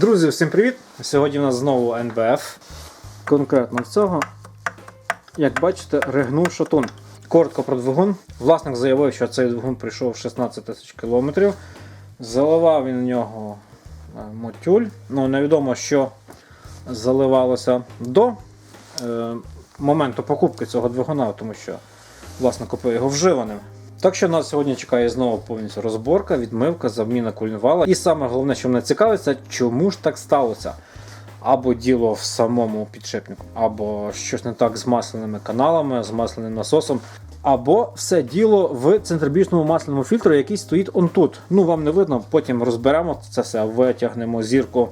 Друзі, всім привіт! Сьогодні у нас знову НБФ. Конкретно в цього, як бачите, ригнув шатун. Коротко про двигун. Власник заявив, що цей двигун прийшов 16 тисяч кілометрів. Заливав він в нього е, мотюль. Ну, невідомо, що заливалося до е, моменту покупки цього двигуна, тому що власне купив його вживаним. Так що нас сьогодні чекає знову повністю розборка, відмивка, заміна кулінвала. І саме головне, що мене цікавиться, чому ж так сталося? Або діло в самому підшипнику, або щось не так з масляними каналами, з масляним насосом, або все діло в центробіжному масляному фільтру, який стоїть он тут. Ну вам не видно, потім розберемо це все, витягнемо зірку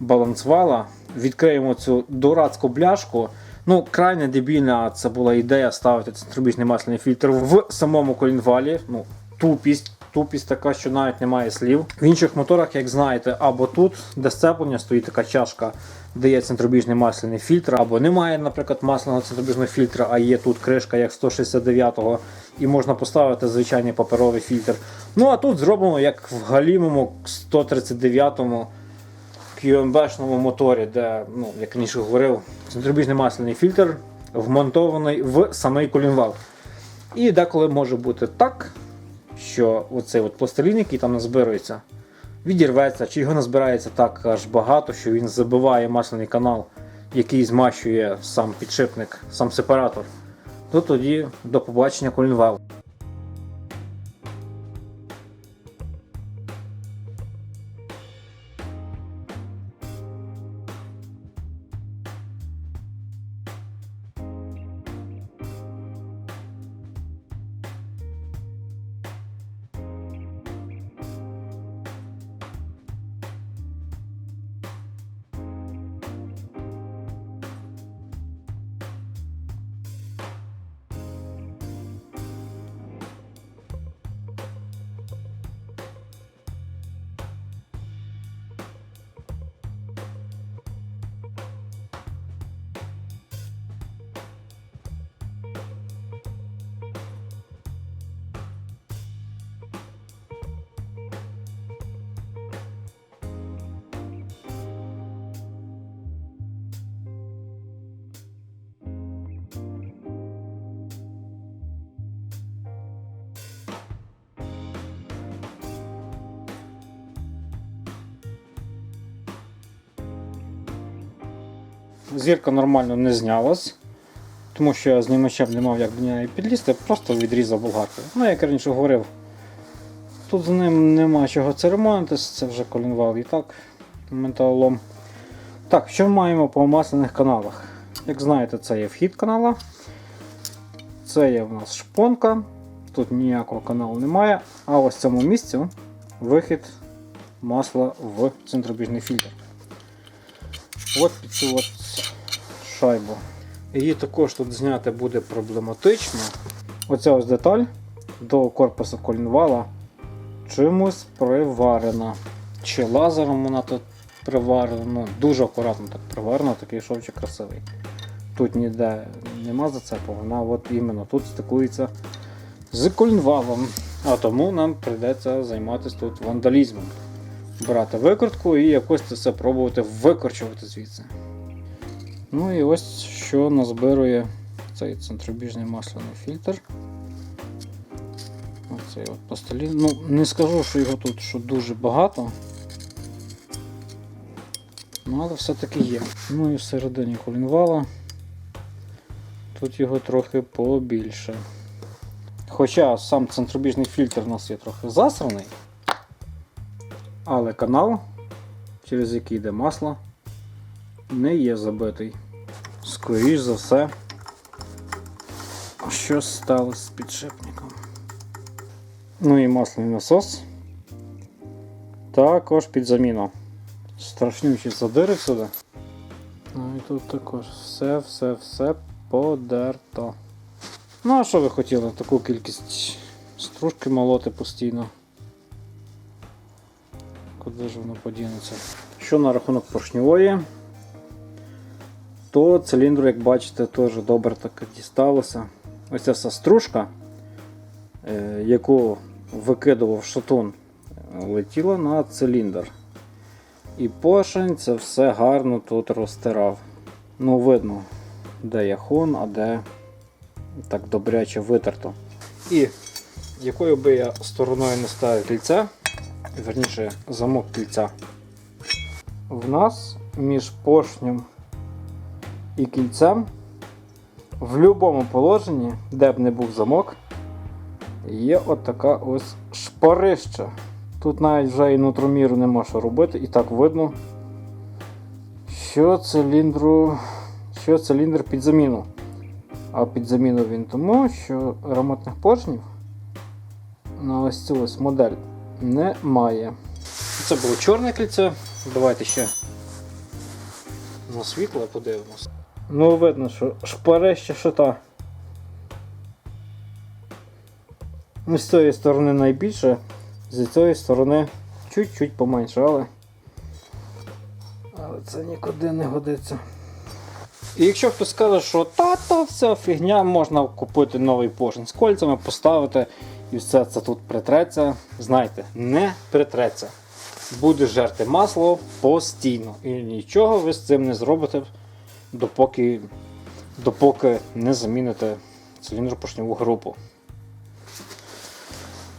балансвала, відкриємо цю дурацьку бляшку. Ну, крайне дебільна це була ідея ставити центробіжний масляний фільтр в самому колінвалі. Ну, тупість. Тупість така, що навіть немає слів. В інших моторах, як знаєте, або тут, де сцеплення, стоїть така чашка, де є центробіжний масляний фільтр, або немає, наприклад, масляного центробіжного фільтра, а є тут кришка, як 169-го, і можна поставити звичайний паперовий фільтр. Ну а тут зроблено як в галімому 139-му QMB-шному моторі, де, ну, як раніше говорив, центробіжний масляний фільтр вмонтований в самий колінвал. І деколи може бути так, що оцей от пластилін, який там назбирується, відірветься, чи його назбирається так аж багато, що він забиває масляний канал, який змащує сам підшипник, сам сепаратор, то тоді до побачення колінвал. Зірка нормально не знялась, тому що я знімачем не мав як до неї підлізти, просто відрізав болгаркою. Ну, як раніше говорив, тут з ним нема чого церемонитись, це вже колінвал і так, металолом. Так, що ми маємо по масляних каналах? Як знаєте, це є вхід канала. Це є в нас шпонка. Тут ніякого каналу немає. А ось в цьому місці вихід масла в центробіжний фільтр. От під цю от шайбу. Її також тут зняти буде проблематично. Оця ось деталь до корпусу колінвала чимось приварена. Чи лазером вона тут приварена. Ну, дуже акуратно так приварена, такий шовчик красивий. Тут ніде нема зацепу, вона от іменно тут стикується з колінвалом. А тому нам прийдеться займатися тут вандалізмом брати викрутку і якось це все пробувати викорчувати звідси. Ну і ось що назбирує цей центробіжний масляний фільтр. Оцей от пластилін. Ну, не скажу, що його тут що дуже багато. Ну, але все-таки є. Ну і всередині колінвала. Тут його трохи побільше. Хоча сам центробіжний фільтр у нас є трохи засраний. Але канал, через який йде масло, не є забитий. Скоріш за все, щось сталося з підшипником. Ну і масляний насос. Також під заміну. Страшнючі задири сюди. Ну і тут також все-все-все подерто. Ну а що ви хотіли? Таку кількість стружки молоти постійно. Куди ж воно подінеться? Що на рахунок поршньової, то циліндру, як бачите, теж добре так дісталося. Ось ця вся стружка, е, яку викидував шатун, е, летіла на циліндр. І поршень це все гарно тут розтирав. Ну, видно, де є хон, а де так добряче витерто. І якою би я стороною не ставив кільця, верніше замок кільця, в нас між поршнем і кільцем в будь-якому положенні, де б не був замок, є отака ось шпарища. Тут навіть вже і нутроміру нема що робити, і так видно, що циліндру, що циліндр під заміну. А під заміну він тому, що ремонтних поршнів на ось цю ось модель немає. Це було чорне кільце. Давайте ще на світло подивимось. Ну, видно, що шпарище шита. Ну, З цієї сторони найбільше, з цієї сторони чуть-чуть поменше, але. Але це нікуди не годиться. І якщо хтось скаже, що та-та, вся фігня, можна купити новий поршень з кольцями, поставити і все це тут притреться, знайте, не притреться. Буде жерти масло постійно. І нічого ви з цим не зробите, допоки, допоки не заміните циліндропоршневу групу.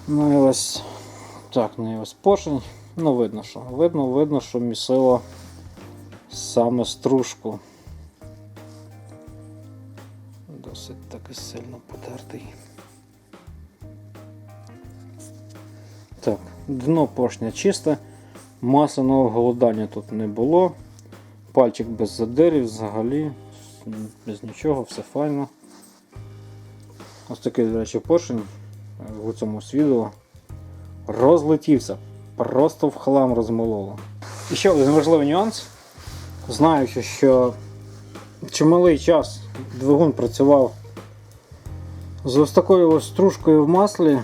Ну і ось так, ну і ось поршень. Ну, видно, що. Видно, видно, що місило саме стружку. Досить таки сильно потертий. Так, дно поршня чисте, масляного голодання тут не було. Пальчик без задирів взагалі, без нічого, все файно. Ось такий, до речі, поршень в цьому відео розлетівся, просто в хлам розмололо. І ще один важливий нюанс. Знаючи, що чималий час двигун працював з ось такою ось стружкою в маслі,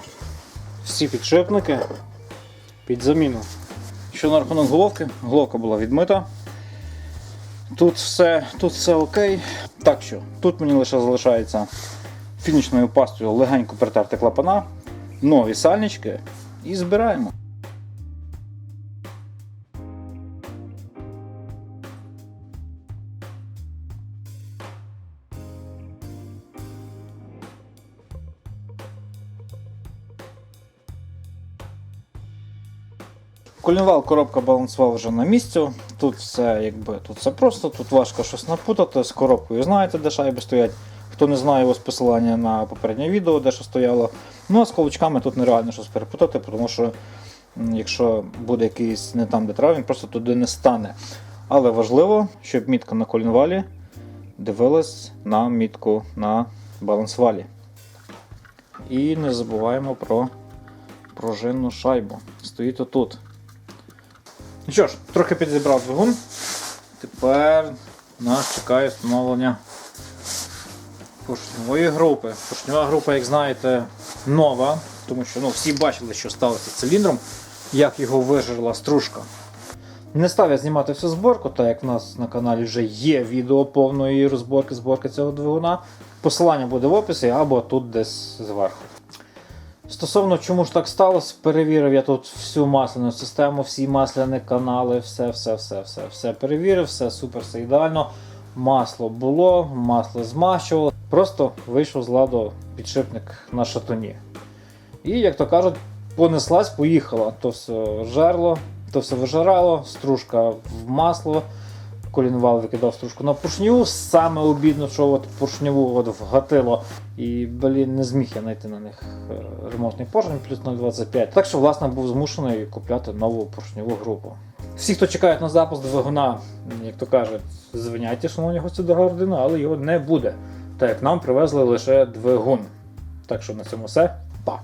всі підшипники під заміну. Що на рахунок головки, головка була відмита. Тут все, тут все окей. Так що, тут мені лише залишається фінішною пастою легенько притерти клапана, нові сальнички і збираємо. Колінвал, коробка балансвал вже на місці. Тут все якби тут все просто, тут важко щось напутати. З коробкою знаєте, де шайби стоять. Хто не знає ось посилання на попереднє відео, де що стояло. Ну а з колочками тут нереально щось перепутати, тому що якщо буде якийсь не там, де треба, він просто туди не стане. Але важливо, щоб мітка на колінвалі дивилась на мітку на балансвалі. І не забуваємо про пружинну шайбу. Стоїть отут. Ну що ж, трохи підзібрав двигун. Тепер нас чекає встановлення поршневої групи. Поршнева група, як знаєте, нова, тому що ну, всі бачили, що сталося з циліндром, як його вижерла стружка. Не став я знімати всю зборку, так як в нас на каналі вже є відео повної розборки зборки цього двигуна. Посилання буде в описі або тут десь зверху. Стосовно чому ж так сталося, перевірив я тут всю масляну систему, всі масляні канали, все, все, все, все, все перевірив, все супер, все ідеально. Масло було, масло змащувало. Просто вийшов з ладу підшипник на шатуні. І, як то кажуть, понеслась, поїхала. То все жерло, то все вижирало, стружка в масло. Колінвал викидав стружку на поршню. Саме обідно, що от поршневу от вгатило. І блін, не зміг я знайти на них е, ремонтний поршень плюс 0,25. Так що, власне, був змушений купляти нову поршневу групу. Всі, хто чекають на запуск двигуна, як то кажуть, звиняйте, шановні гості до Гордина, але його не буде. Так як нам привезли лише двигун. Так що на цьому все. Па!